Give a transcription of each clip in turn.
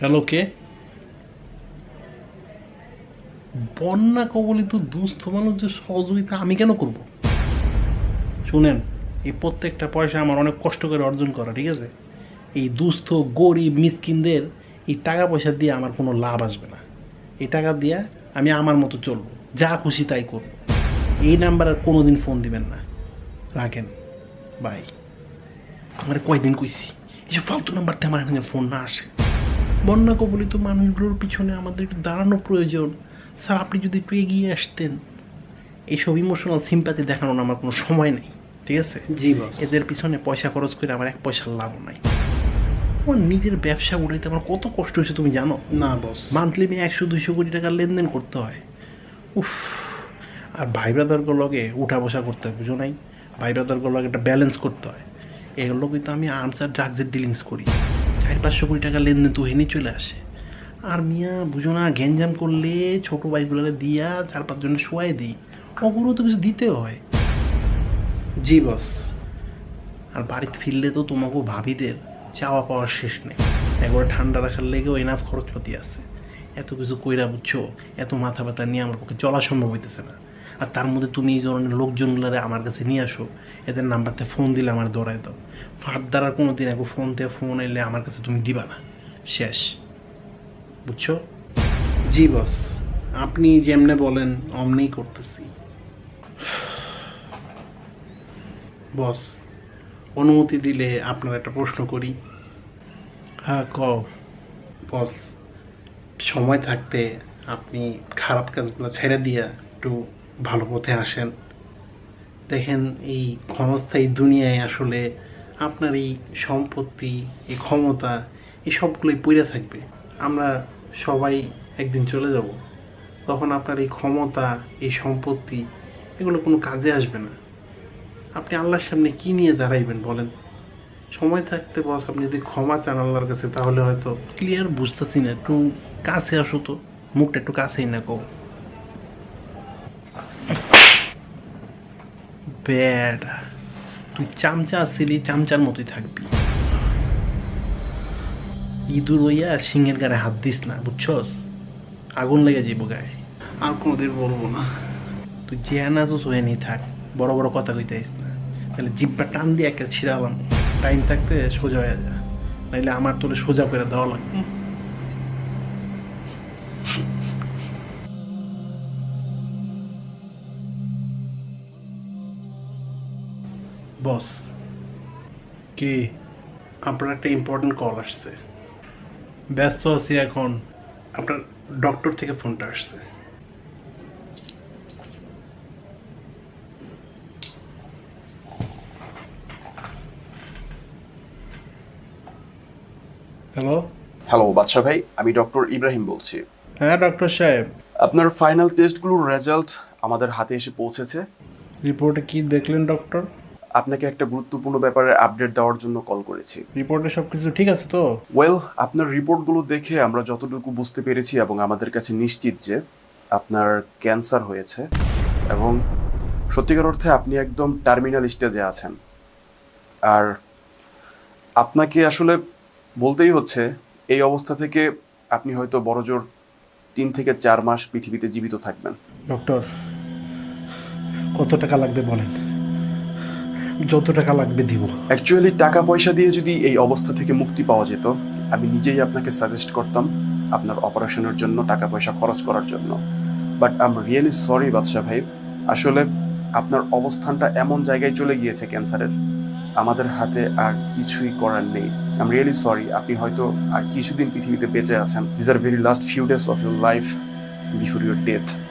Hello কে? বন্যা কবলিত দুস্থ মানুষদের সহযোগিতা আমি কেন করব? শুনেন, এই প্রত্যেকটা পয়সা আমার অনেক কষ্ট করে অর্জন করা, ঠিক আছে? এই দুস্থ, গরিব, মিসকিনদের এই টাকা পয়সা দিয়ে আমার কোনো লাভ আসবে না। এই টাকা দিয়ে আমি আমার মতো চলবো, যা খুশি তাই করব। এই নাম্বার আর কোনো দিন ফোন দিবেন না। রাখেন। বাই। আমার কয়দিন কইছি এইসব ফালতু নাম্বারটা আমার এখানে ফোন না আসে। বন্যা কবলিত মানুষগুলোর পিছনে আমাদের একটু দাঁড়ানো প্রয়োজন। স্যার আপনি যদি একটু এগিয়ে আসতেন। এইসব ইমোশনাল সিম্পাতি দেখানোর আমার কোনো সময় নেই ঠিক আছে? জি এদের পিছনে পয়সা খরচ করে আমার এক পয়সার লাভ নাই। আমার নিজের ব্যবসা উঠাইতে আমার কত কষ্ট হয়েছে তুমি জানো? না বস মান্থলি আমি একশো দুইশো কোটি টাকার লেনদেন করতে হয়। উফ আর ভাই ব্রাদারগুলো লগে উঠা বসা করতে হয় বুঝো নাই? ভাই ব্রাদারগুলো লগে একটা ব্যালেন্স করতে হয়। এগুলো কিন্তু আমি আর্মস আর ড্রাগসের ডিলিংস করি। পাঁচশো কোটি টাকা লেনদেন তো হেনে চলে আসে। আর মিয়া, বুঝো না, গ্যাঞ্জাম করলে ছোটো বাইকগুলোকে দিয়া চার পাঁচজনে শোয়াই দিই। অগুলো তো কিছু দিতে হয়। জি, বস। আর বাড়িতে ফিরলে তো তোমাকেও ভাবিদের চাওয়া পাওয়ার শেষ নেই। একবার ঠান্ডা রাখার লেগেও এনাফ খরচপাতি আছে। এত কিছু কইরা বুঝছ, এত মাথা ব্যথা নিয়ে আমার পক্ষে চলা সম্ভব হইতেছে না। আর তার মধ্যে তুমি এই ধরনের লোকজনগুলারে আমার কাছে নিয়ে আসো, এদের নাম্বারতে ফোন দিলে আমার দৌড়ায় দাও। ফার্দার আর কোনো দিন একবার ফোন দিয়ে ফোন এলে আমার কাছে তুমি দিবা না। শেষ। বুঝছ? জি বস আপনি যেমনে বলেন, অমনেই করতেছি। বস অনুমতি দিলে আপনার একটা প্রশ্ন করি। হ্যাঁ ক বস সময় থাকতে আপনি খারাপ কাজগুলো ছেড়ে দিয়া একটু ভালো পথে আসেন। দেখেন এই ক্ষণস্থায়ী দুনিয়ায় আসলে আপনার এই সম্পত্তি, এই ক্ষমতা, এই সবগুলোই পড়ে থাকবে। আমরা সবাই একদিন চলে যাব। তখন আপনার এই ক্ষমতা, এই সম্পত্তি, এগুলো কোনো কাজে আসবে না। আপনি আল্লাহর সামনে কি নিয়ে দাঁড়াইবেন বলেন? সময় থাকতে বস, আপনি যদি ক্ষমা চান আল্লাহর কাছে, তাহলে হয়তো ক্লিয়ার বুঝতেছি না। একটু কাছে আসো তো, মুখটা একটু কাছেই না কো ব্যাড তুই চামচা আসছিলি চামচার মতোই থাকবি। ইঁদুর হইয়া সিংহের গায়ে হাত দিস না বুঝছস? আগুন লেগে যাব গায়ে। আর কোনোদিন বলব না। তুই যে আনাজও হয়ে নিয়ে থাক বড় বড় কথা কইতে আইস না। তাহলে জিব্বা টান দিয়ে একটা ছিড়ালাম টাইম থাকতে সোজা হয়ে যা। নাইলে আমার তোরে সোজা করে দেওয়া লাগবে। বস কি আপনার একটা ইম্পর্টেন্ট কল আসছে। ব্যস্ত আছি এখন। আপনার ডক্টর থেকে ফোনটা আসছে। হ্যালো হ্যালো বাদশা ভাই আমি ডক্টর ইব্রাহিম বলছি। হ্যাঁ ডক্টর সাহেব। আপনার ফাইনাল টেস্টগুলোর রেজাল্ট আমাদের হাতে এসে পৌঁছেছে। রিপোর্টে কি দেখলেন ডক্টর আপনাকে একটা গুরুত্বপূর্ণ ব্যাপারে আপডেট দেওয়ার জন্য কল করেছি। রিপোর্টে সবকিছু ঠিক আছে তো? ওয়েল আপনার রিপোর্টগুলো দেখে আমরা যতটুকু বুঝতে পেরেছি এবং আমাদের কাছে নিশ্চিত যে আপনার ক্যান্সার হয়েছে এবং সত্যিকার অর্থে আপনি একদম টার্মিনাল স্টেজে আছেন। আর আপনাকে আসলে বলতেই হচ্ছে এই অবস্থা থেকে আপনি হয়তো বড়জোর তিন থেকে চার মাস পৃথিবীতে জীবিত থাকবেন। ডক্টর কত টাকা লাগবে বলেন? যত টাকা লাগবে দিব। অ্যাকচুয়ালি টাকা পয়সা দিয়ে যদি এই অবস্থা থেকে মুক্তি পাওয়া যেত, আমি নিজেই আপনাকে সাজেস্ট করতাম আপনার অপারেশনের জন্য টাকা পয়সা খরচ করার জন্য। বাট আম রিয়েলি সরি বাদশাহ ভাই। আসলে আপনার অবস্থানটা এমন জায়গায় চলে গিয়েছে ক্যান্সারের। আমাদের হাতে আর কিছুই করার নেই। আম রিয়েলি সরি আপনি হয়তো আর কিছুদিন পৃথিবীতে বেঁচে আছেন। This are very last few days of your life before your death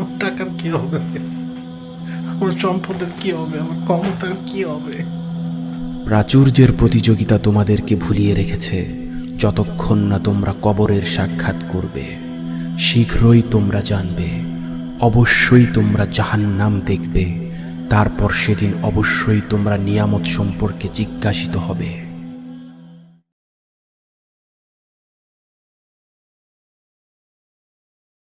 আমার টাকার কি হবে? আমার সম্পদের কি হবে? আমার ক্ষমতার কি হবে? প্রাচুর্যের প্রতিযোগিতা তোমাদেরকে ভুলিয়ে রেখেছে। যতক্ষণ না তোমরা কবরের সাক্ষাৎ করবে, শীঘ্রই তোমরা জানবে, অবশ্যই তোমরা জাহান্নাম দেখবে। তারপর সেদিন অবশ্যই তোমরা নিয়ামত সম্পর্কে জিজ্ঞাসিত হবে।